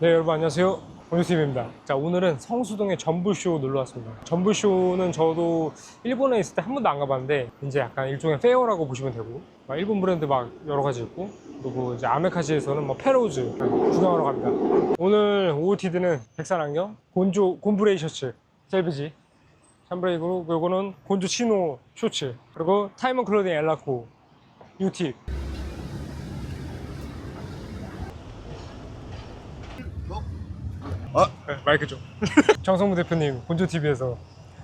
네 여러분 안녕하세요. 원유팀입니다. 자 오늘은 성수동의 전부쇼 놀러 왔습니다. 전부쇼는 저도 일본에 있을 때 한 번도 안 가봤는데 이제 약간 일종의 페어라고 보시면 되고 막 일본 브랜드 막 여러 가지 있고 그리고 이제 아메카지에서는 뭐 페로즈 구경하러 갑니다. 오늘 OOTD는 백산 안경 곤조 곤브레이 셔츠 셀비지 샴브레이크로 요거는 곤조 치노 쇼츠 그리고 타이먼 클로딩 엘라코 유팁 아, 네, 마이크 좀 정성무 대표님 곤조TV에서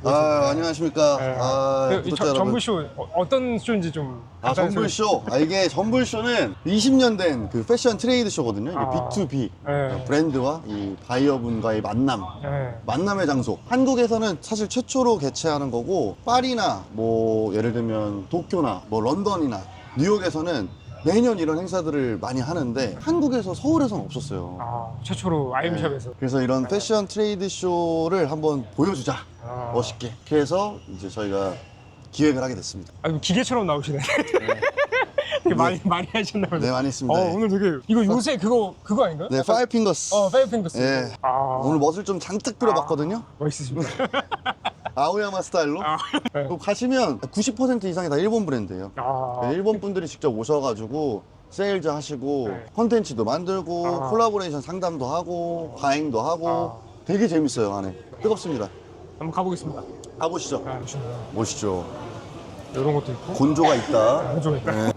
아 안녕하십니까. 네. 아, 그, 이 구독자 전- 여러분. 전부쇼 어, 어떤 쇼인지 좀 아, 간단히 전불쇼. 아, 이게 전불쇼는 20년 된 그 패션 트레이드 쇼거든요. 이게 아. B2B. 네. 브랜드와 이 바이어분과의 만남. 네. 만남의 장소. 한국에서는 사실 최초로 개최하는 거고, 파리나 뭐 예를 들면 도쿄나 뭐 런던이나 뉴욕에서는 매년 이런 행사들을 많이 하는데 한국에서 서울에서는 없었어요. 아 최초로 아이엠샵에서 그래서 이런 패션 트레이드 쇼를 한번 보여주자. 아. 멋있게. 그래서 이제 저희가 기획을 하게 됐습니다. 아, 이거 기계처럼 나오시네 되게 많이 많이 하셨나 보네 네, 많이 했습니다. 어 오늘 되게 이거 요새 그거 그거 아닌가요? 네, 파이브 핑거스. 어 핑거스 예. 아 오늘 멋을 좀 잔뜩 뿌려봤거든요. 멋있으십니다 아오야마 스타일로. 아, 네. 가시면 90% 이상이 다 일본 브랜드예요. 아, 일본 분들이 직접 오셔가지고 세일즈 하시고 네. 컨텐츠도 만들고 아. 콜라보레이션 상담도 하고 가행도 하고 아. 되게 재밌어요 안에. 뜨겁습니다. 한번 가보겠습니다 가보시죠. 아 좋습니다 멋있죠. 이런 것도 있고 곤조가 있다. 안 좋겠다 네.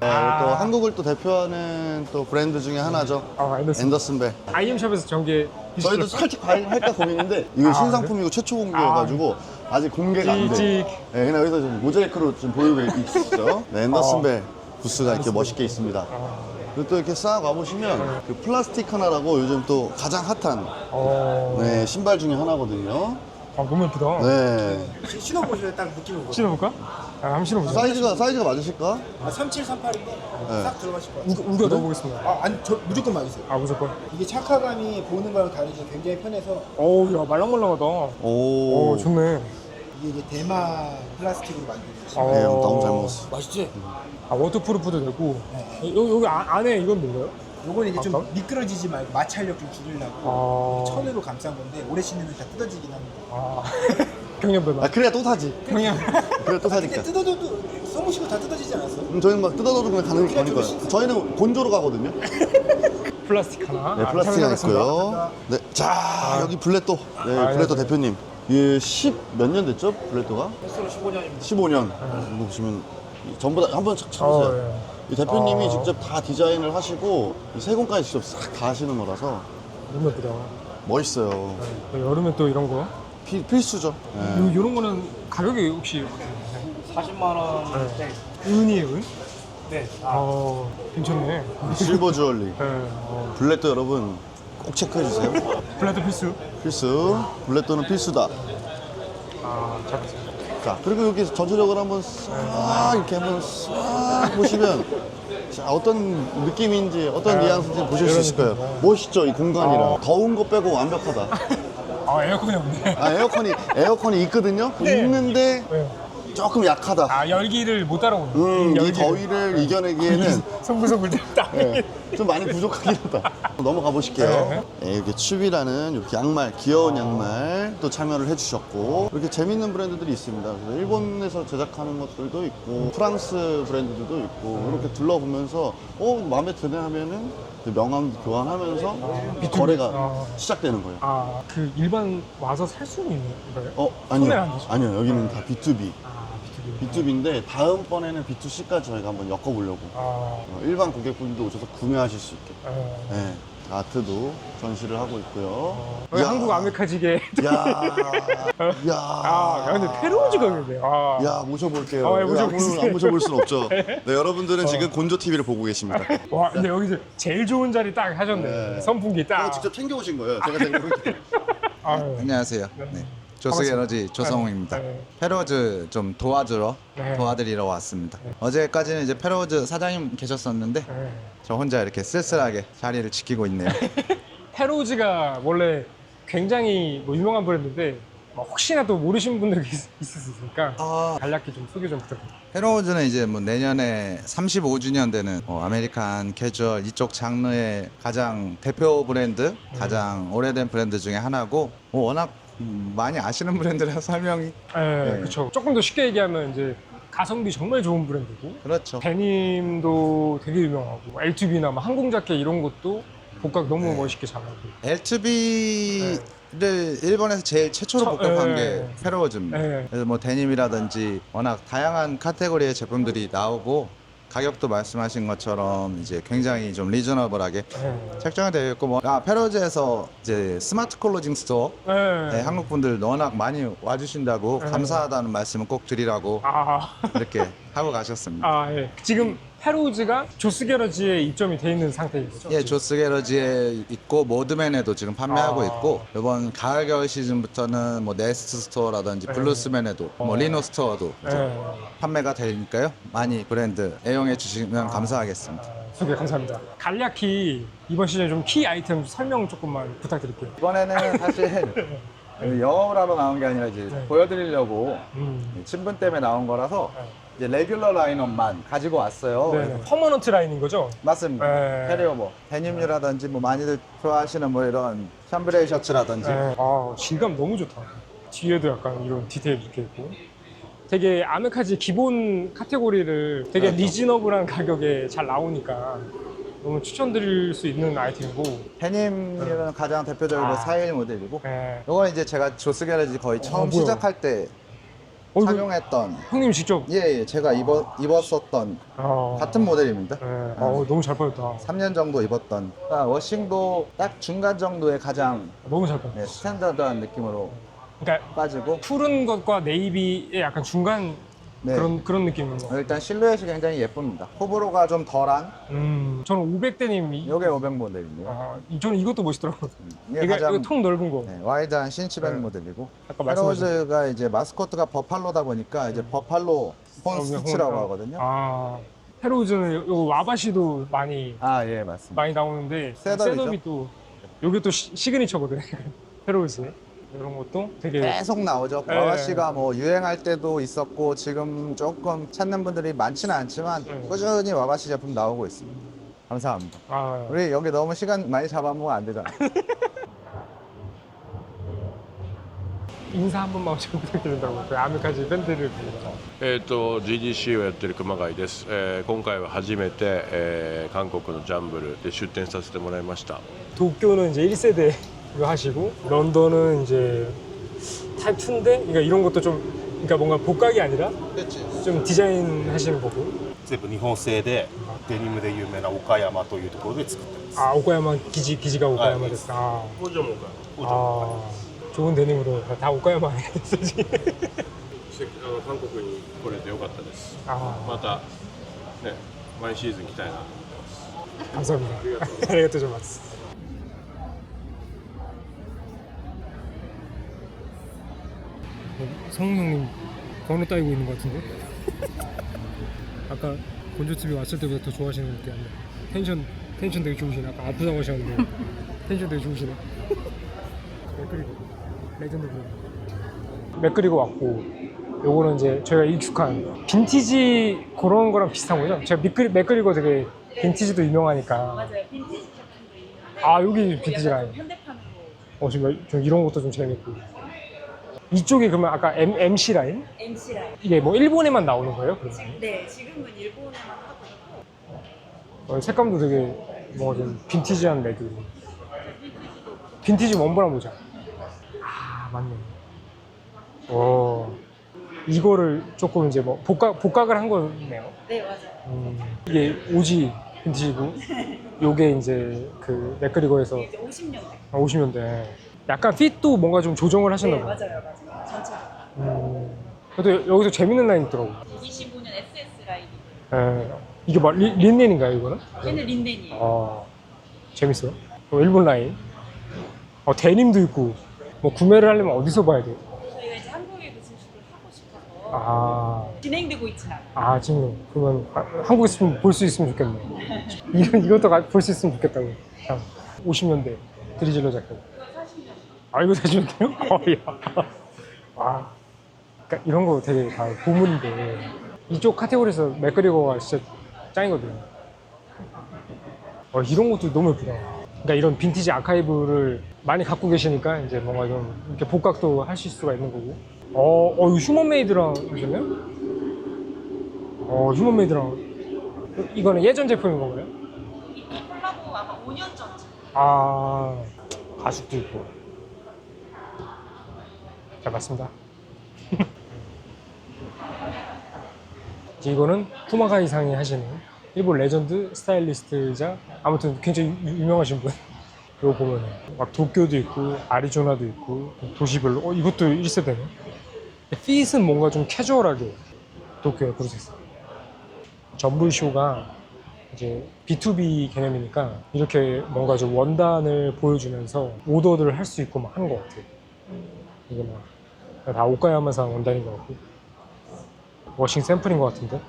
네, 아. 또 한국을 또 대표하는 또 브랜드 중에 하나죠. 아 알겠습니다 앤더슨 벨. 아이엠샵에서 전개 저희도 살짝 과잉할까 고민인데 이거 아, 신상품이고 최초 공개여가지고 아 직 공개가 안 찍. 돼요. 네, 그냥 여기서 좀 모자이크로 좀 보이고 있죠. 네, 앤더슨 어. 벨 부스가 이렇게 멋있게 있습니다. 아, 그리고 또 이렇게 싹 와보시면 그 플라스틱 하나라고 요즘 또 가장 핫한 어, 네, 신발 중에 하나거든요. 아 너무 예쁘다 네. 신어보시면 딱 느낌이 오거든요. 신어볼까? 아 한번 신어보자 사이즈가 사이즈가 맞으실까? 아, 3738인데 네. 싹 들어가실 것 같아요. 우겨, 우겨 넣어보겠습니다 아, 아니, 저 무조건 맞으세요. 아 무조건 이게 착화감이 보는 거랑 다르지 굉장히 편해서 어우 야 말랑말랑하다 오. 오 좋네 이게 이제 대마 플라스틱으로 만든 거지. 어. 네, 형 너무 잘 먹었어. 맛있지? 아 워터프루프도 되고 네. 여기, 여기 아- 안에 이건 뭔가요? 요건 이제 아, 좀 그럼? 미끄러지지 말고 마찰력 좀 줄이려고 아, 천으로 감싼 건데 오래 신으면 다 뜯어지긴 합니다. 아 경련배나 아 그래야 또 사지. 경련 그래야 또 아, 사니까. 뜯어져도 써보시고 다 뜯어지지 않았어? 음, 저희는 막 뜯어져도 그냥 가는 거니까요. 좀 저희는 곤조로 가거든요. 플라스틱 하나 네, 아, 플라스틱 잘 하나. 있고요. 네, 자 여기 블레또. 네, 아, 블레또 네. 대표님. 이게 10몇 년 됐죠? 블레또가? 횟수로 15년입니다. 15년. 이거 보시면 전부 다 한번 착 어, 쳐보세요. 예. 이 대표님이 어. 직접 다 디자인을 하시고 이 세공까지 직접 싹 다 하시는 거라서 너무 예쁘다 멋있어요. 네, 여름에 또 이런 거 필, 필수죠. 네. 요, 요런 거는 가격이 혹시 40만 원. 네. 은이에요 은? 네. 어 괜찮네 실버 주얼리. 네, 어. 블레또 여러분 꼭 체크해 주세요. 블라드 필수 필수. 블레또는 필수다. 아 잘했습니다 자, 그리고 여기 전체적으로 한번 싹 이렇게 한번 싹 보시면 자, 어떤 느낌인지 어떤 네. 뉘앙스인지 보실 수 있을 거예요. 멋있죠, 이 공간이랑. 어. 더운 거 빼고 완벽하다. 아 에어컨이 없네 아, 에어컨이, 에어컨이 있거든요? 네. 있는데 네. 조금 약하다. 아 열기를 못 따라오네 음, 이. 더위를 이겨내기에는 송구송구 딱 네, 좀 많이 부족하긴 하다. 넘어가 보실게요. 네. 네, 이렇게 츄비라는 이렇게 양말, 귀여운 양말 또 참여를 해주셨고 이렇게 재밌는 브랜드들이 있습니다. 그래서 일본에서 제작하는 것들도 있고 프랑스 브랜드들도 있고 이렇게 둘러보면서 어 마음에 드네 하면은 그 명함 교환하면서 거래가 아. 시작되는 거예요. 아, 그 일반 와서 살 수는 있는 거예요? 어 소매는 안 아니요, 되죠? 아니요 여기는 다 B2B. 아, B2B. B2B인데 다음번에는 B2C까지 저희가 한번 엮어보려고 아, 어, 일반 고객분들도 오셔서 구매하실 수 있게. 예. 네, 아트도 전시를 하고 있고요. 여기 야. 한국 아메카지게. 야, 야, 아, 야, 근데 페루지가 있네. 아, 야 모셔볼게요. 아, 예, 안, 모셔보세요. 안 모셔볼 순 없죠. 네, 여러분들은 지금 곤조 TV를 보고 계십니다. 와, 근데 여기서 제일 좋은 자리 딱 하셨네. 네. 선풍기 제가 딱. 직접 챙겨오신 거예요. 제가 잘 모르기 때문에. 아, 예. 안녕하세요. 네. 조스에너지 조성우입니다. 네. 페로즈 좀 도와주러 네. 도와드리러 왔습니다. 어제까지는 이제 페로즈 사장님 계셨었는데 예. 저 혼자 이렇게 쓸쓸하게 자리를 지키고 있네요. 페루지가 원래 굉장히 뭐 유명한 브랜드인데 뭐 혹시나 또 모르시는 분들이 있- 있을 수 있으니까 아, 간략히 좀 소개 좀 부탁드립니다. 페로우즈는 이제 뭐 내년에 35주년 되는 어, 아메리칸 캐주얼 이쪽 장르의 가장 대표 브랜드, 가장 오래된 브랜드 중에 하나고 뭐 워낙 음, 많이 아시는 브랜드라서 설명이 예, 네. 그렇죠. 조금 더 쉽게 얘기하면 이제 가성비 정말 좋은 브랜드고 그렇죠. 데님도 되게 유명하고 뭐 L2B나 뭐 항공 자켓 이런 것도 복각 너무 네. 멋있게 잘하고 L2B를 일본에서 제일 최초로 처- 복합한 예. 게 페로우즈입니다. 예. 그래서 뭐 데님이라든지 워낙 다양한 카테고리의 제품들이 나오고 가격도 말씀하신 것처럼 이제 굉장히 좀 리저너블하게 예. 책정이 되어 있고 뭐 아, 페로즈에서 이제 스마트 클로징 스토어 예. 네, 한국 분들 워낙 많이 와주신다고 네. 감사하다는 말씀을 꼭 드리라고 아, 이렇게 하고 가셨습니다. 아, 예. 지금 페로우즈가 조스 게러지에 입점이 돼 있는 상태인 거죠? 예, 조스 게러지에 있고 모드맨에도 지금 판매하고 아. 있고 이번 가을 겨울 시즌부터는 뭐 네스트 스토어라든지 네. 블루스맨에도 뭐 어. 리노 스토어도 이제 예. 판매가 되니까요. 많이 브랜드 애용해 주시면 감사하겠습니다. 소개 감사합니다. 간략히 이번 시즌 좀 키 아이템 설명 조금만 부탁드릴게요. 이번에는 사실 영업을 하러 나온 게 아니라 이제 네. 보여드리려고 음. 친분 때문에 나온 거라서 네. 이제 레귤러 라인업만 가지고 왔어요. 네, 그래서 퍼머넌트 라인인 거죠? 맞습니다. 네. 캐리어 뭐 데님류라든지 뭐 많이들 좋아하시는 뭐 이런 샴브레이 셔츠라든지 네. 아, 질감 너무 좋다. 뒤에도 약간 이런 디테일 이렇게 있고. 되게 아메카지 기본 카테고리를 되게 그렇죠. 리즈너블한 가격에 잘 나오니까 너무 추천드릴 수 있는 아이템이고. 데님류는 가장 대표적으로 아. 4일 모델이고 네. 이건 이제 제가 조스 게러지 거의 처음 뭐야. 시작할 때 어, 착용했던 형님 직접. 예, 예 제가 입었, 입었었던 아, 같은 모델입니다. 네. 어, 너무 잘 빠졌다. 3년 정도 입었던 그러니까 워싱도 딱 중간 정도의 가장 너무 잘 빠졌다. 네, 스탠다드한 느낌으로 그러니까 빠지고 푸른 것과 네이비의 약간 중간 네. 그런 그런 느낌인 거. 일단 실루엣이 굉장히 예쁩니다. 호불호가 좀 덜한 음, 저는 500대님이 이게 500 모델이고요. 아, 저는 이것도 멋있더라고요. 이게 이게, 가장 이거 통 넓은 거. 네, 와이드한 신치백 네. 모델이고 아까 말씀하신 페로즈가 이제 마스코트가 버팔로다 보니까 이제 버팔로 폰 어, 스티치라고 홍- 하거든요. 아, 페로우즈는 요 와바시도 많이 아 예 맞습니다. 많이 나오는데 셋업이죠. 셋업이 또 요게 또 시, 시그니처거든. 페로우즈 이런 것도 되게 계속 나오죠. 네. 버와시가 뭐 유행할 때도 있었고 지금 조금 찾는 분들이 많지는 않지만 네. 꾸준히 와바시 제품 나오고 있습니다. 감사합니다. 아, 우리 여기 너무 시간 많이 잡아먹으면 안 되잖아. 인사 한 번만 좀 부탁드린다고 그 아메카지 밴드를 위해서. えー、と GDC をやってる熊谷です、えー今回は初めて、えー韓国のジャンブルで出展させてもらいました 도쿄는 이제 1세대 로 하시고 런던은 이제 타입 2인데 그러니까 이런 것도 좀 그러니까 뭔가 복각이 아니라 좀 디자인 하시는 거고 全部日本製でデニムで有名な岡山というところで作ってます 아 오카야마 기지 기지가 오카야마 됐다. 아, 工場もか 아 좋은 데님으로 다 오카야마 했어지. あの韓国に来れてよかったです 아 またね毎シーズン来たいな 감사합니다. 아리가또 고마스. 성웅님 번호 따이고 있는 것 같은데? 아까 곤조TV 왔을 때보다 더 좋아하시는 것 같아요. 텐션 텐션 되게 좋으시네. 아까 아프다고 하셨는데 텐션 되게 좋으시네. 맥그리고 레전드 브랜드. 맥그리고 왔고 요거는 이제 저희가 익숙한 빈티지 그런 거랑 비슷한 거죠? 제가 맥그리, 맥그리고 되게 빈티지도 유명하니까 맞아요. 빈티지 아 여기 빈티지 라인 현대판으로 어 지금 좀 이런 것도 좀 재밌고 이쪽이 그러면 아까 M, MC 라인? MC 라인. 이게 뭐 일본에만 나오는 거예요? 그러면? 네, 지금은 일본에만 하고 있고 어, 색감도 되게 뭔가 좀 빈티지한 레드 빈티지 원본 한번 보자 아 맞네 오 이거를 조금 이제 뭐 복각, 복각을 한 거네요 네, 맞아요. 음, 이게 오지 빈티지고 요게 이제 그 맥그리거에서 이제 50년대. 50년대 약간 핏도 뭔가 좀 조정을 하셨나 네, 봐요 맞아요, 맞아요. 전체적으로. 음, 그래도 여기서 재밌는 라인 있더라고 25년 SS 라인이. 예, 이게 뭐 리, 린넨인가요 이거는? 얘는 린넨이에요. 아 재밌어요. 어, 일본 라인. 어, 데님도 있고. 뭐 구매를 하려면 어디서 봐야 돼요? 저희가 이제 한국에 그 진출을 하고 싶어서 아, 진행되고 있진 않아요. 아 지금 그러면 아, 한국에 있으면 볼 수 있으면 좋겠네. 이런 이것도 볼 수 있으면 좋겠다고. 참 50년대 드리즐러 자켓. 아 이거 사주는데요? 어, 야. 와, 그러니까 이런 거 되게 다 보물인데 이쪽 카테고리에서 맥그리거가 진짜 짱이거든요. 어, 이런 것도 너무 예쁘다. 그러니까 이런 빈티지 아카이브를 많이 갖고 계시니까 이제 뭔가 좀 이렇게 복각도 하실 수가 있는 거고. 어, 어 이거 휴먼메이드랑 하셨네요? 어, 휴먼메이드랑 이거는 예전 제품인 건가요? 이 콜라보 아마 5년 전쯤. 아 가죽도 있고 잘 봤습니다. 이거는 푸마가 이상이 하시는 일본 레전드 스타일리스트이자 아무튼 굉장히 유- 유명하신 분. 이거 보면은 막 도쿄도 있고 아리조나도 있고 도시별로. 어 이것도 1세대네. 핏은 뭔가 좀 캐주얼하게 도쿄에 그러셨어요. 전불쇼가 이제 B2B 개념이니까 이렇게 뭔가 좀 원단을 보여주면서 오더를 할수 있고 막 하는 것 같아요. 이게 막 다 오카야마산 원단인 것 같고 워싱 샘플인 것 같은데.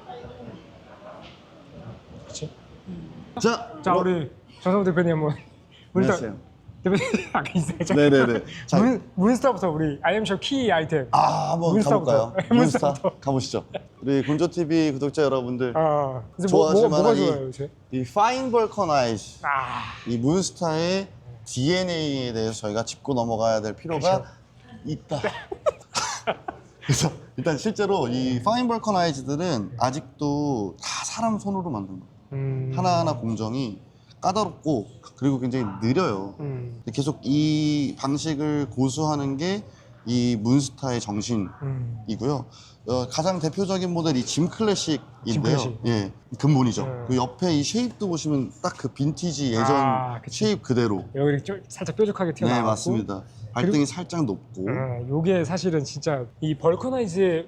그렇지? 자, 자 우리 전성 대표님 한번 안녕하세요. 대표님 아까 인사했죠? 네네네. 자, 문, 문스타부터 우리 아이엠쇼 키 아이템. 아, 한번 문스타부터. 가볼까요? 문스타. 가보시죠. 우리 곤조 TV 구독자 여러분들, 아, 그래서 뭐, 좋아하실 뭐, 뭐가 만한 이- 좋아요 요새? 이 파인 벌커나이즈, 아, 이 문스타의 DNA에 대해서 저희가 짚고 넘어가야 될 필요가. 있다. 그래서 일단 실제로 이 파인 벌커나이즈들은 아직도 다 사람 손으로 만든 거예요. 음, 하나하나 공정이 까다롭고 그리고 굉장히 느려요. 음, 계속 이 방식을 고수하는 게 이 문스타의 정신이고요. 음, 어, 가장 대표적인 모델이 짐 클래식인데요. 짐 클래식. 예, 근본이죠. 음. 그 옆에 이 쉐입도 보시면 딱 그 빈티지 예전 아, 그치. 쉐입 그대로. 여기 이렇게 살짝 뾰족하게 네, 튀어나왔고 맞습니다. 발등이 살짝 높고. 아, 요게 사실은 진짜 이 벌커나이즈의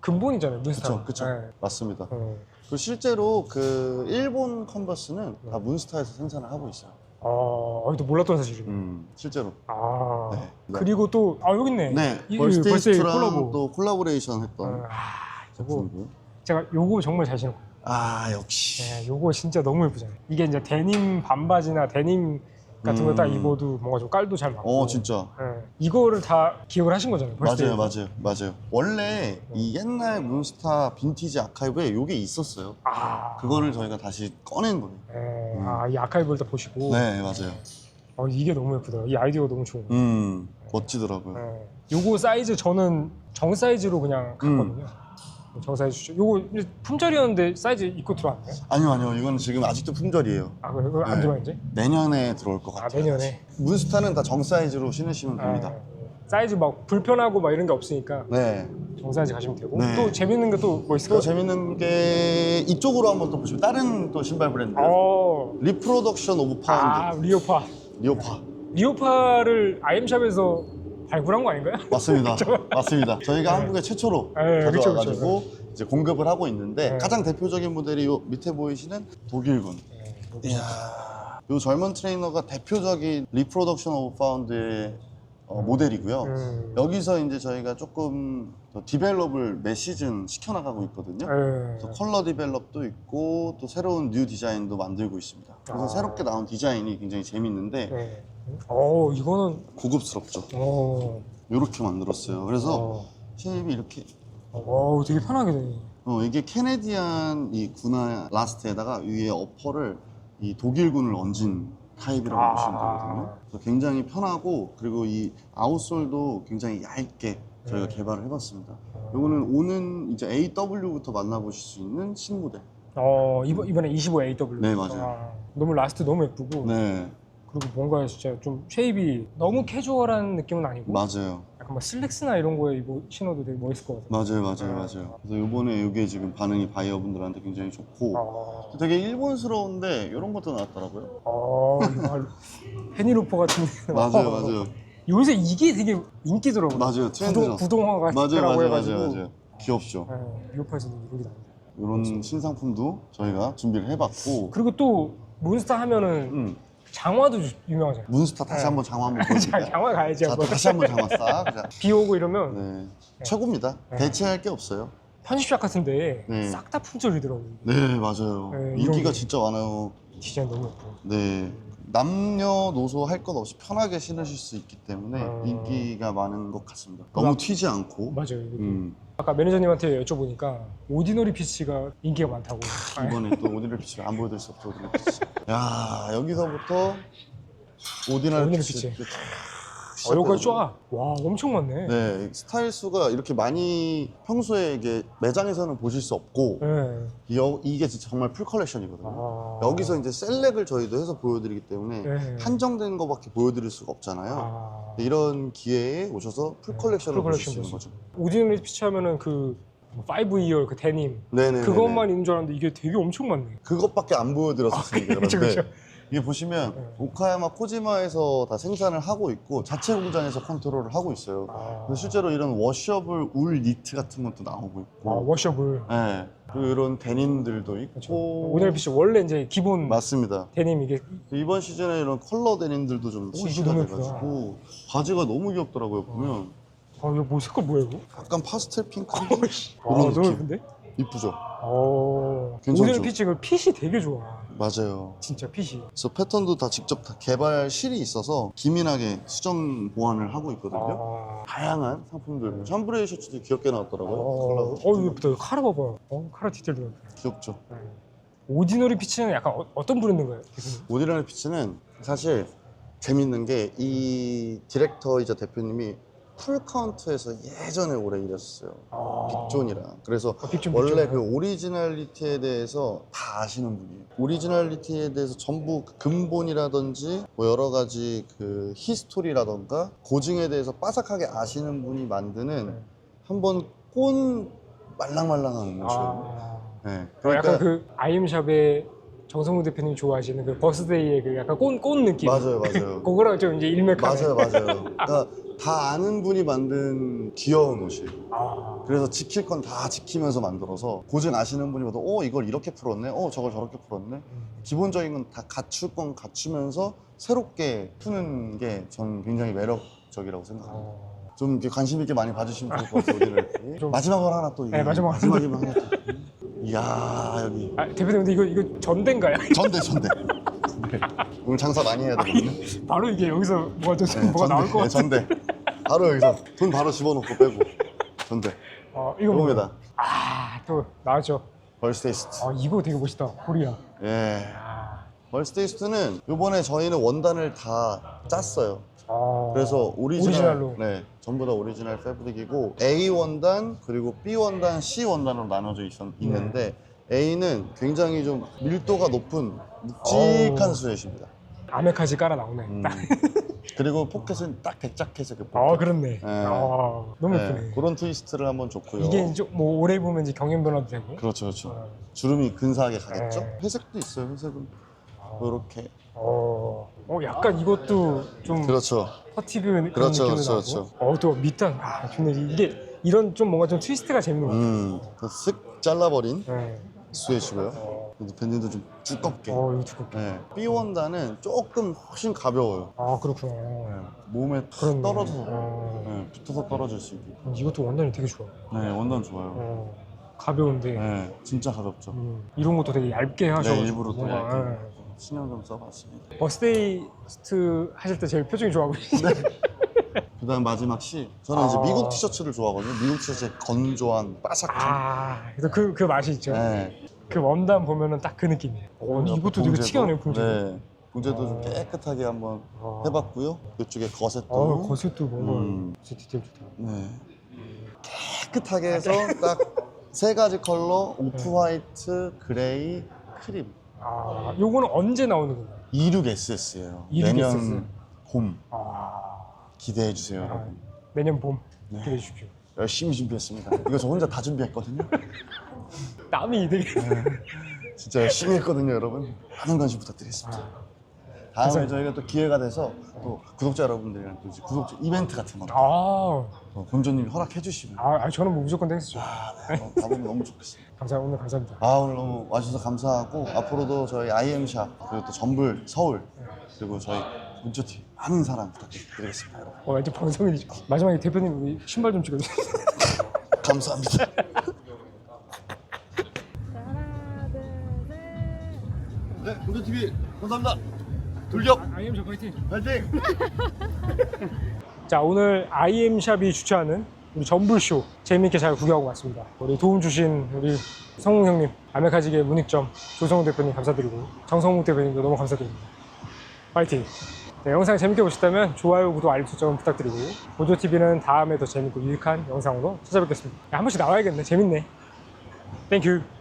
근본이잖아요, 문스타. 그쵸, 그쵸. 네. 맞습니다. 어, 그리고 실제로 그 일본 컨버스는 다 문스타에서 생산을 하고 있어요. 어, 어, 또 몰랐던 사실이네. 음, 실제로. 아, 네. 그리고 또, 아, 여기 있네. 네, 이- 벌스테이스트랑 콜라보. 또 콜라보레이션 했던 아, 이거 제품이고요. 제가 요거 정말 잘 신었고. 아, 역시. 네, 요거 진짜 너무 예쁘잖아요. 이게 이제 데님 반바지나 데님 같은 거딱 음. 입어도 뭔가 좀 깔도 잘 맞고. 어, 진짜. 네, 이거를 다 기억을 하신 거잖아요. 벌써 맞아요, 맞아요, 맞아요. 원래 이 옛날 문스타 빈티지 아카이브에 이게 있었어요. 아, 그거를 저희가 다시 꺼낸 거예요. 네, 아, 이 아카이브를 다 보시고. 네, 맞아요. 어, 이게 너무 예쁘다. 이 아이디어가 너무 좋은 거예요. 음, 멋지더라고요. 네. 요거 사이즈 저는 정 사이즈로 그냥 음. 갔거든요. 정 사이즈 주죠. 요거 품절이었는데 사이즈 입고 들어왔나요? 아니요, 아니요. 이건 지금 아직도 품절이에요. 아, 그래? 그거 안 네. 들어와 이제? 내년에 들어올 것 아, 같아요. 내년에. 문스타는 다 정 사이즈로 신으시면 됩니다. 아, 사이즈 막 불편하고 막 이런 게 없으니까 네. 정 사이즈 가시면 되고. 네. 또 재밌는 게 또 뭐 있을까요? 또 재밌는 게 이쪽으로 한번 또 보시면 다른 또 신발 브랜드 어. 리프로덕션 오브 아, 파운드 리오파. 리오파 리오파를 아이엠샵에서 발굴한 거 아닌가요? 맞습니다. 맞습니다. 저희가 네. 한국에 최초로 네, 그쵸, 가져와가지고 이제 공급을 하고 있는데 네. 가장 대표적인 모델이 요 밑에 보이시는 독일군. 네, 이야, 요 젊은 트레이너가 대표적인 리프로덕션 오브 파운드의 어, 모델이고요. 음. 여기서 이제 저희가 조금 더 디벨롭을 매 시즌 시켜나가고 있거든요. 네. 그래서 컬러 디벨롭도 있고 또 새로운 뉴 디자인도 만들고 있습니다. 그래서 아. 새롭게 나온 디자인이 굉장히 재밌는데 네. 어, 이거는 고급스럽죠. 어. 이렇게 만들었어요. 그래서 어. 쉐입이 이렇게 어, 되게 편하게 되네. 어, 이게 캐네디안 이 군화 라스트에다가 위에 어퍼를 이 독일군을 얹은 타입이라고 아. 보시면 되거든요. 그래서 굉장히 편하고 그리고 이 아웃솔도 굉장히 얇게 저희가 네. 개발을 해봤습니다. 요거는 오는 이제 AW부터 만나보실 수 있는 신모델. 어, 이번, 이번에 25AW. 네, 맞아요. 아, 너무 라스트 너무 예쁘고. 네, 그리고 뭔가 진짜 좀 쉐입이 너무 캐주얼한 느낌은 아니고. 맞아요. 약간 뭐 슬랙스나 이런 거에 입어 신어도 되게 멋있을 것 같아요. 맞아요, 맞아요, 맞아요. 그래서 요번에 이게 지금 반응이 바이어분들한테 굉장히 좋고 어, 되게 일본스러운데 이런 것도 나왔더라고요. 어, 이거 헤니로퍼 같은. 맞아요, 어. 맞아요. 요새 이게 되게 인기더라고요. 맞아요, 트렌드죠. 구동, 구동화가 맞아요, 있더라고 맞아요, 해가지고. 맞아요, 맞아요. 귀엽죠. 네, 리오파에서도 이런 게 나옵니다. 이런 신상품도 저희가 준비를 해봤고 그리고 또 몬스타 하면은 음, 장화도 유명하잖아요. 문스타 다시 네. 한번 장화 한번 자, 보여드릴까요? 장화 가야지 자, 또 한번. 다시 한번 장화 싹. 자, 비 오고 이러면 네. 최고입니다. 네. 대체할 게 없어요. 편집샵 같은데 네. 싹 다 품절이더라고요. 네, 맞아요. 네, 이런 인기가 게. 진짜 많아요. 디자인 너무 예쁘고. 네. 남녀노소 할 것 없이 편하게 신으실 수 있기 때문에 어. 인기가 많은 것 같습니다. 너무 튀지 않고. 맞아요. 이게 음, 아까 매니저님한테 여쭤보니까 오디너리 피치가 인기가 많다고. 아, 이번에 또 오디널 피치를 안 보여드릴 수 없죠, 오디널 피치. 야 여기서부터 오디널 오디널 피치. 피치. 어, 여기까지 쫙. 와, 엄청 많네. 네, 스타일 수가 이렇게 많이 평소에 이게 매장에서는 보실 수 없고 네. 여- 이게 진짜 정말 풀 컬렉션이거든요. 아. 여기서 이제 셀렉을 저희도 해서 보여드리기 때문에 네. 한정된 것밖에 보여드릴 수가 없잖아요. 아. 이런 기회에 오셔서 풀 컬렉션을 풀 보실 수 컬렉션 있는 거죠. 오디너리 피치 하면은 그 5이어 그 데님 네네. 그것만 있는 줄 알았는데 이게 되게 엄청 많네. 그것밖에 안 보여드렸었으니까 그렇죠, 그런데 그렇죠. 이게 보시면 네. 오카야마 코지마에서 다 생산을 하고 있고 자체 공장에서 컨트롤을 하고 있어요. 아, 그래서 실제로 이런 워셔블 울 니트 같은 것도 나오고 아, 있고, 워셔블. 네. 그리고 이런 데님들도 그렇죠. 있고, 오디너리 피치 원래 이제 기본 맞습니다. 데님 이게 이번 시즌에 이런 컬러 데님들도 좀 출시가 너무 돼가지고 바지가 너무 귀엽더라고요 보면 아 이거 뭐 색깔 뭐야 이거? 약간 파스텔 핑크 아, 이런 너무 느낌 예쁜데? 이쁘죠? 어. 괜찮죠? 오디너리 피치 그 핏이 되게 좋아. 맞아요. 진짜 핏이. 그래서 패턴도 다 직접 다 개발 실이 있어서 기민하게 수정 보완을 하고 있거든요. 아. 다양한 상품들, 샴브레이 셔츠도 귀엽게 나왔더라고요. 어, 컬러가. 어 이거 예쁘다. 카라 봐봐. 어, 카라 디테일도. 귀엽죠. 네. 오디너리 피치는 약간 어, 떤 브랜드인 가요? 대표님? 오디널 피치는 사실 재밌는 게 이 디렉터이자 대표님이 풀카운트에서 예전에 오래 일했어요. 아. 빅존이랑. 그래서 아, 빅존, 원래 빅존. 그 오리지널리티에 대해서 다 아시는 분이에요. 오리지널리티에 대해서 전부 그 근본이라든지 뭐 여러 가지 그 히스토리라던가 고증에 대해서 빠삭하게 아시는 분이 만드는 네. 한번 꼰 말랑말랑한 옷이에요. 아. 네. 어, 약간 그 아이엠샵의 정성우 대표님 좋아하시는 그 버스데이의 그 약간 꼰, 꼰 느낌. 맞아요, 맞아요. 그거랑 좀 이제 일맥하네. 맞아요, 맞아요. 그러니까 다 아는 분이 만든 귀여운 옷이에요. 아. 그래서 지킬 건 다 지키면서 만들어서 고증 아시는 분이 봐도 어 이걸 이렇게 풀었네, 어 저걸 저렇게 풀었네. 음. 기본적인 건 다 갖출 건 갖추면서 새롭게 푸는 게 저는 굉장히 매력적이라고 생각합니다. 어. 좀 이렇게 관심 있게 많이 봐주시면 좋을 것 같아요. 좀- 마지막으로 하나 또 네, 마지막 마지막이면 하나 또. 이야 여기 아, 대표님 근데 이거 이거 전대인가요? 전대 전대. 오늘 장사 많이 해야 되거든요. 바로 이게 여기서 뭐가 좀 네, 뭐가 나올 것 네, 같아. 전대. 바로 여기서 돈 바로 집어넣고 빼고 전대. 어, 이거 이겁니다. 아, 또 나왔죠. 벌스테이스트. 아, 이거 되게 멋있다. 코리아. 예. 아. 벌스테이스트는 이번에 저희는 원단을 다 짰어요. 아. 그래서 오리지널, 오리지널로. 네, 전부 다 오리지널 패브릭이고 A 원단 그리고 B 원단, C 원단으로 나눠져 있, 있는데 A는 굉장히 좀 밀도가 높은 묵직한 어우. 스웨트입니다. 아메카지 깔아 나오네. 음. 딱. 그리고 포켓은 딱 대짝해서 그 아, 그렇네. 네. 아, 너무 예쁘네. 그런 트위스트를 한번 줬고요. 이게 이제 뭐 오래 보면 이제 경연 변화도 되고. 그렇죠, 그렇죠. 어. 주름이 근사하게 가겠죠. 네. 회색도 있어요, 회색은. 아. 이렇게. 어, 어, 약간 이것도 좀 그렇죠. 퍼티그 그런 그렇죠, 느낌도 그렇죠, 나고. 어, 또 밑단. 아, 좋네. 이게 이런 좀 뭔가 좀 트위스트가 재밌는 것 같아요. 음, 쓱 잘라버린 네. 스웨트고요. 어, 근데 밴드도 좀 두껍게. 어, 이거 두껍게. 네. B 원단은 조금 훨씬 가벼워요. 아, 그렇구나. 몸에 탁 그렇네. 떨어져서 어. 네, 붙어서 떨어질 수 있고. 이것도 원단이 되게 좋아. 네, 원단 좋아요. 어, 가벼운데 네, 진짜 가볍죠. 음, 이런 것도 되게 얇게 하셔가지고 네, 일부러 또 뭔가, 얇게 예. 신경 좀 써봤습니다. 버스데이스트 하실 때 제일 표정이 좋아 보이시네. 그다음 마지막 C. 저는 이제 아. 미국 티셔츠를 좋아하거든요. 미국 티셔츠의 건조한 바삭함. 아, 그래서 그, 그 맛이 있죠. 네. 그 원단 보면은 딱 그 느낌이에요. 어, 이것도 되게 봉제도, 특이하네요, 봉제. 네. 봉제도 좀 어. 깨끗하게 한번 아. 해봤고요. 이쪽에 거셋도. 어, 거슬도 뭔가 음. 진짜 디테일 좋다. 네. 깨끗하게 해서 딱 세 가지 컬러 오프 화이트, 그레이, 크림. 아, 요거는 언제 나오는 건가요? 26SS예요. 26SS. 내년 봄 아, 기대해 주세요, 아, 여러분. 내년 봄 네. 기대해 주십시오. 열심히 준비했습니다. 이거 저 혼자 다 준비했거든요. 땀이 되게. 진짜 열심히 했거든요, 여러분. 많은 관심 부탁드리겠습니다. 다음에 감사합니다. 저희가 또 기회가 돼서 또 구독자 여러분들이랑 또 이제 구독자 이벤트 같은 거 아, 또 본조님이 허락해 주시면 아, 아니, 저는 뭐 무조건 땡스죠. 아, 네, 한번 가보면 너무 좋겠습니다. 감사, 오늘 감사합니다. 아 오늘 너무 와주셔서 감사하고 앞으로도 저희 IM샵 그리고 또 전불 서울 그리고 저희 본조팀 많은 사랑 부탁드리겠습니다, 여러분. 어, 완전 방송인이죠. 마지막에 대표님 우리 신발 좀 찍어주세요. 감사합니다. 네, 본조TV 감사합니다. 돌격! 아이엠샵 파이팅! 파이팅! 자 오늘 아이엠샵이 주최하는 우리 전불쇼 재미있게 잘 구경하고 왔습니다. 우리 도움 주신 우리 성웅 형님, 아메카지게 문익점 조성우 대표님 감사드리고 정성욱 대표님도 너무 감사드립니다. 파이팅! 네, 영상 재밌게 보셨다면 좋아요, 구독, 알림 설정 부탁드리고 보조TV는 다음에 더 재밌고 유익한 영상으로 찾아뵙겠습니다. 야, 한 번씩 나와야겠네. 재밌네. 땡큐!